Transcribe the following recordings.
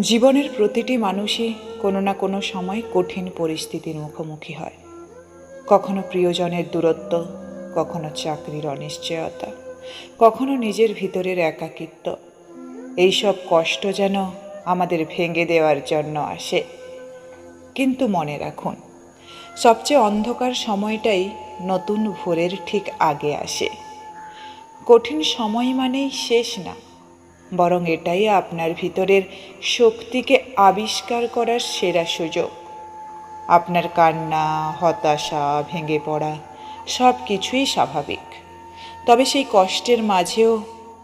জীবনের প্রতিটি মানুষই কোনো না কোনো সময় কঠিন পরিস্থিতির মুখোমুখি হয়। কখনো প্রিয়জনের দূরত্ব, কখনো চাকরির অনিশ্চয়তা, কখনো নিজের ভিতরের একাকিত্ব। এইসব কষ্ট যেন আমাদের ভেঙে দেওয়ার জন্য আসে। কিন্তু মনে রাখুন, সবচেয়ে অন্ধকার সময়টাই নতুন ভোরের ঠিক আগে আসে। কঠিন সময় মানেই শেষ না। বরং এটাই আপনার ভিতরের শক্তিকে আবিষ্কার করার সেরা সুযোগ। আপনার কান্না, হতাশা, ভেঙে পড়া সব কিছুই স্বাভাবিক। তবে সেই কষ্টের মাঝেও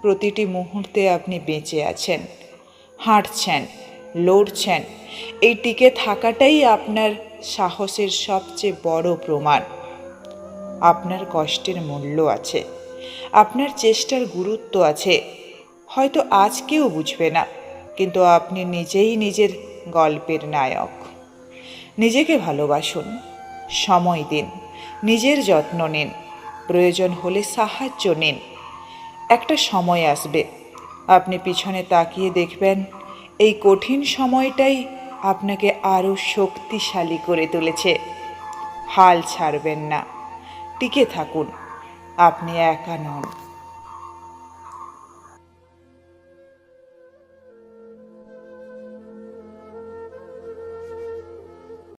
প্রতিটি মুহূর্তে আপনি বেঁচে আছেন, হাঁটছেন, লড়ছেন, এই টিকে থাকাটাই আপনার সাহসের সবচেয়ে বড় প্রমাণ। আপনার কষ্টের মূল্য আছে, আপনার চেষ্টার গুরুত্ব আছে হয়তো আজ কেউ বুঝবে না, কিন্তু আপনি নিজেই নিজের গল্পের নায়ক। নিজেকে ভালোবাসুন, সময় দিন, নিজের যত্ন নিন, প্রয়োজন হলে সাহায্য নিন। একটা সময় আসবে, আপনি পিছনে তাকিয়ে দেখবেন, এই কঠিন সময়টাই আপনাকে আরও শক্তিশালী করে তুলেছে। হাল ছাড়বেন না, টিকে থাকুন, আপনি একা নন।